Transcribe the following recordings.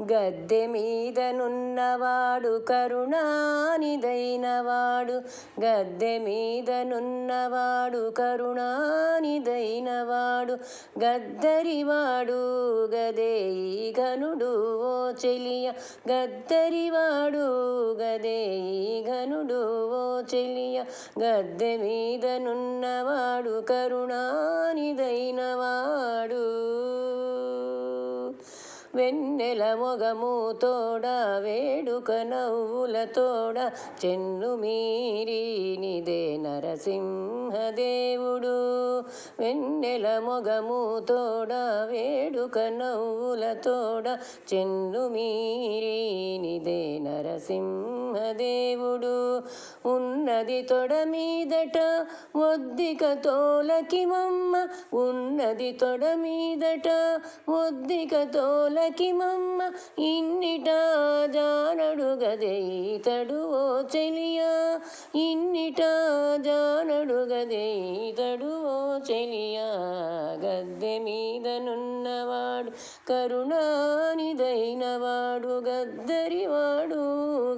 గద్దె మీదనున్నవాడు కరుణానిదైనవాడు. గద్దె మీదనున్నవాడు కరుణానిదైనవాడు. గద్దరివాడు గదే ఈ ఘనుడు ఓ చెలియ. గద్దరివాడు గదే ఈ ఘనుడు ఓ చెలియ. గద్దె మీదనున్నవాడు కరుణానిదైనవాడు. వెన్నెల మొగము తోడ వేడుక నవ్వుల తోడ చెన్ను మీరినిదే నరసింహదేవుడు. వెన్నెల మొగము తోడ వేడుక నవ్వుల తోడ చెన్ను మీరినిదే నరసింహదేవుడు. ఉన్నది తొడ మీదట ఒద్దిక తోలకి మమ్మ. ఉన్నది తొడ మీదట ఒద్దిక తోలకి మమ్మ. ఇన్నిట జానడు గదే ఈతడు ఓ చెలియా. ఇన్ని ఇన్నిట జానడు గదే ఓ చెలియా గద్దె మీదనున్నవాడు కరుణానిదైనవాడు గద్దరివాడు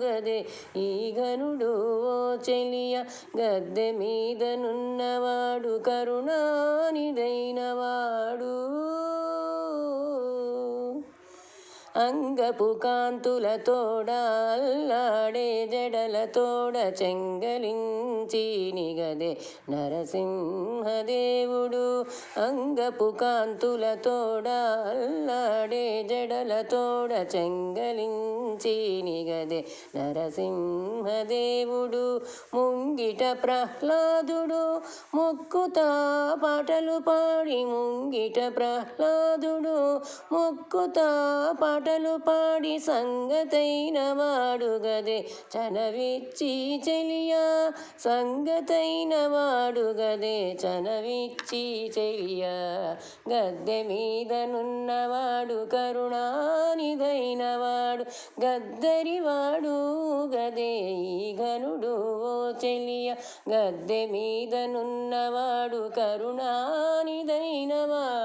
గదే ఈ గనుడు ఓ చెలియ గద్దె మీదనున్నవాడు కరుణానిదైనవాడు అంగపు కాంతుల తోడ అల్లాడే జడల తోడ చెంగలించి నిగదే నరసింహదేవుడు. అంగపు కాంతుల తోడ అల్లాడే జడల తోడ చెంగలించి నిగదే నరసింహదేవుడు. ముంగిట ప్రహ్లాదుడు మొక్కుతా పాటలు పాడి ముంగిట ప్రహ్లాదుడు మొక్కుతా పాటలు పాడి సంగతైన వాడు గదే. చనవిచ్చి చెలియా సంగతైన వాడు గదే. చనవిచ్చి చెలియా గద్దె మీదనున్నవాడు కరుణానిదైన వాడు గద్దరివాడు గదే ఈ ఘనుడు ఓ చెలియ గద్దె మీదనున్నవాడు కరుణానిదైనవాడు.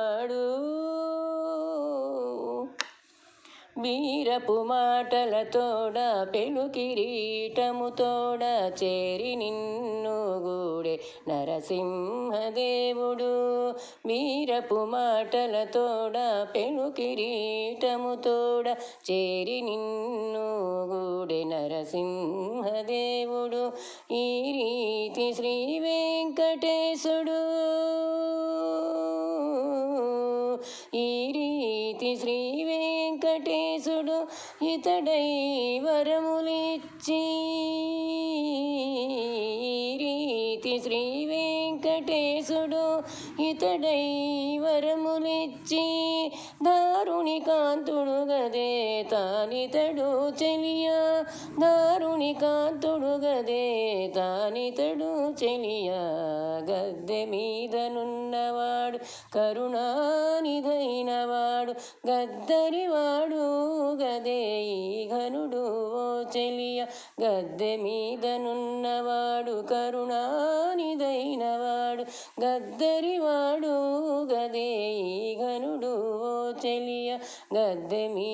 వీరపు మాటల తోడ పెను కిరీటము తోడ చేరి నిన్ను గూడే నరసింహదేవుడు. వీరపు మాటల తోడ పెను కిరీటము తోడ చేరి నిన్ను గూడే నరసింహదేవుడు. ఈ రీతి శ్రీ వెంకటేశుడు. ఈ రీతి శ్రీ ఇతడై వరములిచ్చి రీతి శ్రీ వెంకటేశుడు ఇతడై వరములిచ్చి దారుణి కాంతుడు గదే తానితడు చెలియా. దారుణి కాంతుడు గదే తానితడు చెలియా. గద్దె మీదనున్న వాడు గద్దరి వాడు గద్దరివాడు గదేయి ఘనుడు ఓ చెలియ గద్దె మీదనున్నవాడు కరుణానిధైన వాడు గద్దరివాడు గదేయి ఘనుడు ఓ చెలియ గద్దె మీ